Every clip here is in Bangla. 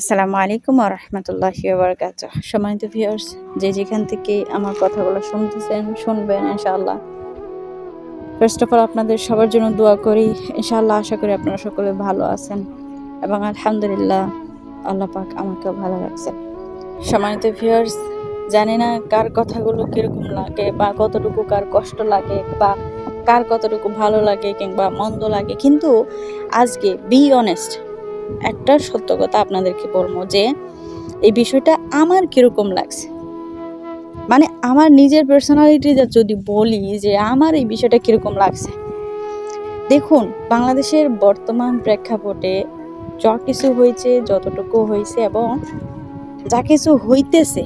আসসালামু আলাইকুম রহমতুল্লাহি বারকাত সম্মানিত ভিউয়ার্স যে যেখান থেকে আমার কথাগুলো শুনতেছেন, শুনবেন, ইনশাআল্লাহ। ফার্স্ট অফ অল আপনাদের সবার জন্য দোয়া করি। ইনশাআল্লাহ, আশা করি আপনারা সকলে ভালো আছেন এবং আলহামদুলিল্লাহ, আল্লাহ পাক আমাকেও ভালো রাখছেন। সম্মানিত ভিউয়ার্স জানি না কার কথাগুলো কীরকম লাগে বা কতটুকু কার কষ্ট লাগে বা কার কতটুকু ভালো লাগে কিংবা মন্দ লাগে, কিন্তু আজকে বি অনেস্ট একটা সত্য কথা আপনাদেরকে বলব যে এই বিষয়টা আমার কীরকম লাগছে। মানে আমার নিজের পার্সোনালিটিতে যদি বলি যে আমার এই বিষয়টা কীরকম লাগছে। দেখুন, বাংলাদেশের বর্তমান প্রেক্ষাপটে যা কিছু হয়েছে, যতটুকু হয়েছে এবং যা কিছু হইতেছে,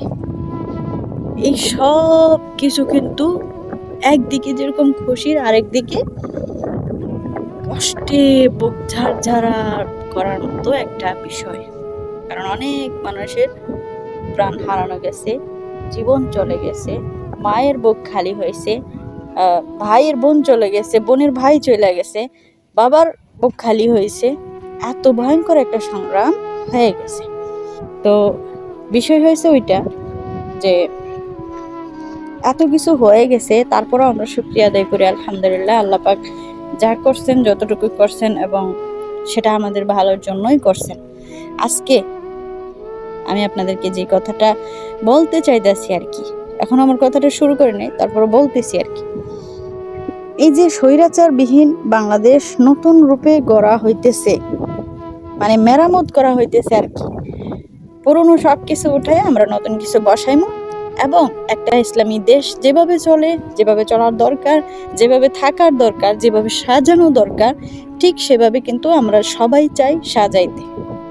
এই সব কিছু কিন্তু একদিকে যেরকম খুশির, আরেকদিকে কষ্টে বুক ঝাড়ঝাড়া করার মতো একটা বিষয়। কারণ অনেক মানুষের প্রাণ হারানো গেছে, জীবন চলে গেছে, মায়ের বুক খালি হয়েছে ভাইয়ের বোন চলে গেছে, বোনের ভাই চলে গেছে, বাবার বুক খালি হয়েছে, এত ভয়ঙ্কর একটা সংগ্রাম হয়ে গেছে। তো বিষয় হয়েছে ওইটা যে এত কিছু হয়ে গেছে, তারপরেও আমরা শুক্রিয়া আদায় করি, আলহামদুলিল্লাহ, আল্লাহ পাক যা করছেন, যতটুকু করছেন এবং সেটা আমাদের ভালোর জন্যই করছেন। আজকে আমি আপনাদেরকে যে কথাটা বলতে চাইতেছি আর কি, এখন আমার কথাটা শুরু করে নেই তারপর বলতেছি আর কি। এই যে স্বৈরাচারবিহীন বাংলাদেশ নতুন রূপে গড়া হইতেছে মানে মেরামত করা হইতেছে আর কি, পুরনো সব কিছু উঠে আমরা নতুন কিছু বসাইমো এবং একটা ইসলামী দেশ যেভাবে চলে, যেভাবে চলার দরকার, যেভাবে থাকার দরকার, যেভাবে সাজানো দরকার, ঠিক সেভাবে কিন্তু আমরা সবাই চাই সাজাইতে।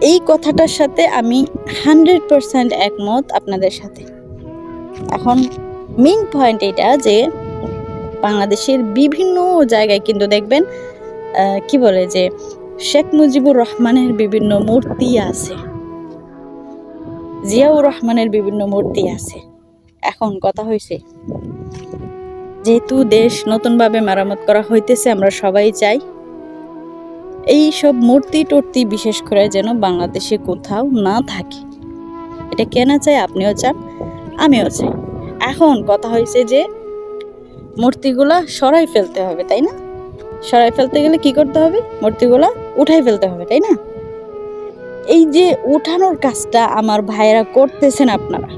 এই কথাটার সাথে আমি হান্ড্রেড পারসেন্ট একমত আপনাদের সাথে। এখন মেইন পয়েন্ট এটা যে বাংলাদেশের বিভিন্ন জায়গায় কিন্তু দেখবেন কি বলে যে শেখ মুজিবুর রহমানের বিভিন্ন মূর্তি আছে। জিয়াউর রহমানের বিভিন্ন মূর্তি আছে। এখন কথা হয়েছে যেহেতু দেশ নতুনভাবে মেরামত করা হইতেছে, আমরা সবাই চাই এই সব মূর্তি টর্তি বিশেষ করে যেন বাংলাদেশে কোথাও না থাকে। এটা কেনা চাই আপনিও চান, আমিও চাই। এখন কথা হয়েছে যে মূর্তিগুলা সরাই ফেলতে হবে, তাই না? সরাই ফেলতে গেলে কি করতে হবে? মূর্তিগুলা উঠাই ফেলতে হবে, তাই না? এই যে উঠানোর কাজটা আমার ভাইয়েরা করতেছেন আপনারা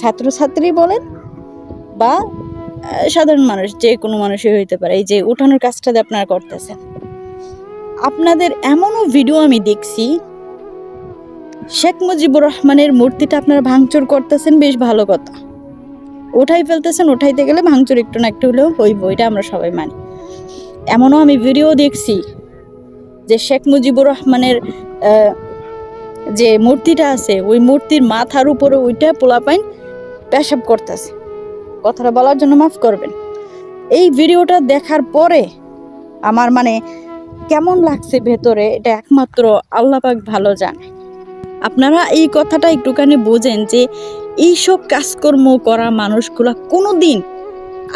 ছাত্রছাত্রী বলেন বা সাধারণ মানুষ, যে কোনো মানুষই হইতে পারে, এই যে উঠানোর কাজটা আপনারা করতেছেন। আপনাদের এমনও ভিডিও আমি দেখছি, শেখ মুজিবুর রহমানের মূর্তিটা আপনারা ভাঙচুর করতেছেন, বেশ ভালো কথা। উঠাই ফেলতেছেন, উঠাইতে গেলে ভাঙচুর একটু না একটু হলেও হইব, এটা আমরা সবাই মানি। এমনও আমি ভিডিও দেখছি যে শেখ মুজিবুর রহমানের যে মূর্তিটা আছে, ওই মূর্তির মাথার উপরে ওইটা পোলাপাইন পেশাব করতেছে। কথাটা বলার জন্য মাফ করবেন। এই ভিডিওটা দেখার পরে আমার মানে কেমন লাগছে ভেতরে, এটা একমাত্র আল্লাহ পাক ভালো জানে। আপনারা এই কথাটা একটুখানি বোঝেন যে এইসব কাজকর্ম করা মানুষগুলা কোনো দিন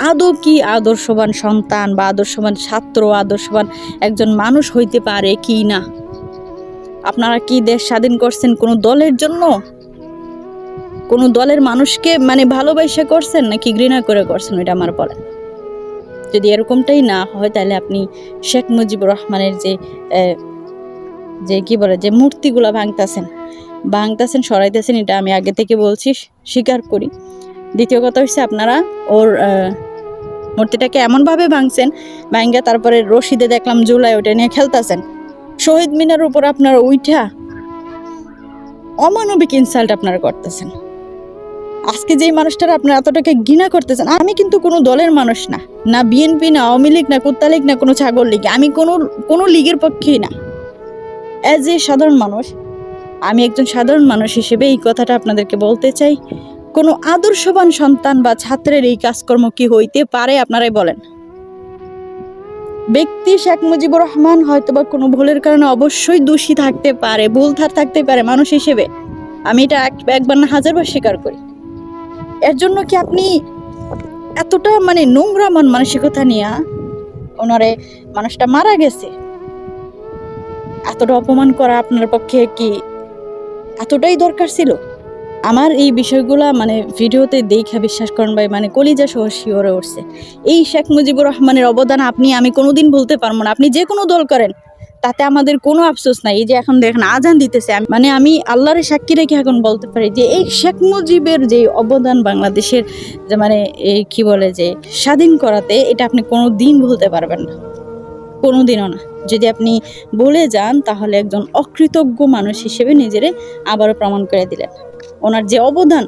আদৌ কি আদর্শবান সন্তান বা আদর্শবান ছাত্র, আদর্শবান একজন মানুষ হইতে পারে কি না? আপনারা কি দেশ স্বাধীন করছেন কোনো দলের জন্য? কোনো দলের মানুষকে মানে ভালোবাসা করছেন নাকি ঘৃণা করে করছেন এটা আমার বলেন যদি এরকমটাই না হয়, তাহলে আপনি শেখ মুজিবুর রহমানের যে যে কি বলে, যে মূর্তিগুলা ভাঙতাছেন ভাঙতাছেন, সরাইতেছেন, এটা আমি আগে থেকে বলছি, স্বীকার করি। দ্বিতীয় কথা হচ্ছে আপনারা ওর মূর্তিটাকে এমনভাবে ভাঙছেন ভাঙ্গা তারপরে রশিদে দেখলাম জুলাই ওটা নিয়ে খেলতেছেন। শহীদ মিনার উপর আপনারা উইঠা অমানবিক ইনসাল্ট আপনারা করতেছেন। আজকে যেই মানুষটার আপনারা এতটাকে ঘৃণা করতেছেন, আমি কিন্তু কোনো দলের মানুষ না। না বিএনপি না আওয়ামী লীগ, না কুত্তা লীগ, না কোনো ছাগল লীগ। আমি কোনো কোনো লীগের পক্ষেই না। অ্যাজ এ সাধারণ মানুষ, আমি একজন সাধারণ মানুষ হিসেবে এই কথাটা আপনাদেরকে বলতে চাই। কোনো আদর্শবান সন্তান বা ছাত্রের এই কাজকর্ম কি হইতে পারে, আপনারাই বলেন। ব্যক্তি শেখ মুজিবুর রহমান হয়তোবা কোনো ভুলের কারণে অবশ্যই দোষী থাকতে পারে ভুল থাকতে পারে মানুষ হিসেবে। আমি এটা এক- একবার না হাজারবার স্বীকার করি। এর জন্য কি আপনি এতটা মানে নোংরা মন মানসিকতা নিয়ে ওনারে মানুষটা মারা গেছে? এতটা অপমান করা আপনার পক্ষে কি এতটাই দরকার ছিল? আমার এই বিষয়গুলা মানে ভিডিওতে দেখে বিশ্বাস করেন ভাই মানে কলিজা সহ শিওরে উঠছে। এই শেখ মুজিবুর রহমানের অবদান আপনি, আমি কোনোদিন ভুলতে পারব না। আপনি যে কোনো দল করেন তাতে আমাদের কোনো আফসোস নাই। এই যে এখন দেখেন আজান দিতেছে মানে আমি আল্লাহর সাক্ষী রেখে এখন বলতে পারি যে এই শেখ মুজিবের যে অবদান বাংলাদেশের মানে এই কি বলে যে স্বাধীন করাতে, এটা আপনি কোনো দিন ভুলতে পারবেন না। কোনো দিনও না। যদি আপনি বলে যান, তাহলে একজন অকৃতজ্ঞ মানুষ হিসেবে নিজেরে আবারও প্রমাণ করে দিলেন। ওনার যে অবদান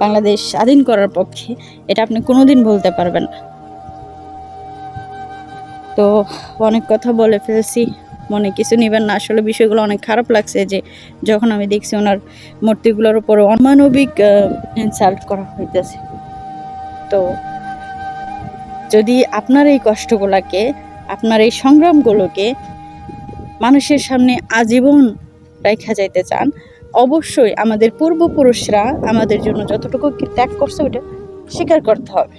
বাংলাদেশ স্বাধীন করার পক্ষে, এটা আপনি কোনো দিন বলতে পারবেন না। তো অনেক কথা বলে ফেলছি। মনে কিছু নেবেন না। আসলে বিষয়গুলো অনেক খারাপ লাগছে যে যখন আমি দেখছি ওনার মূর্তিগুলোর উপরে অমানবিক ইনসাল্ট করা হইতেছে। তো যদি আপনার এই কষ্টগুলোকে, আপনার এই সংগ্রামগুলোকে মানুষের সামনে আজীবন রেখা যাইতে চান, অবশ্যই আমাদের পূর্বপুরুষরা আমাদের জন্য যতটুকু ত্যাগ করছে ওইটা স্বীকার করতে হবে।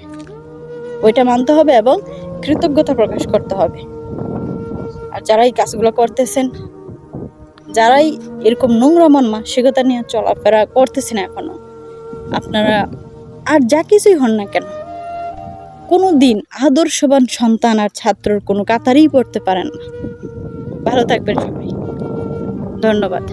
ওইটা মানতে হবে এবং কৃতজ্ঞতা প্রকাশ করতে হবে। আর যারা এই কাজগুলো করতেছেন, যারাই এরকম নোংরা মন মানসিকতা নিয়ে চলাফেরা করতেছেন এখনও আপনারা আর যা কিছুই হন না কেন কোনো দিন আদর্শবান সন্তান আর ছাত্রর কোনো কাতারেই পড়তে পারেন না। ভালো থাকবেন সবাই। ধন্যবাদ।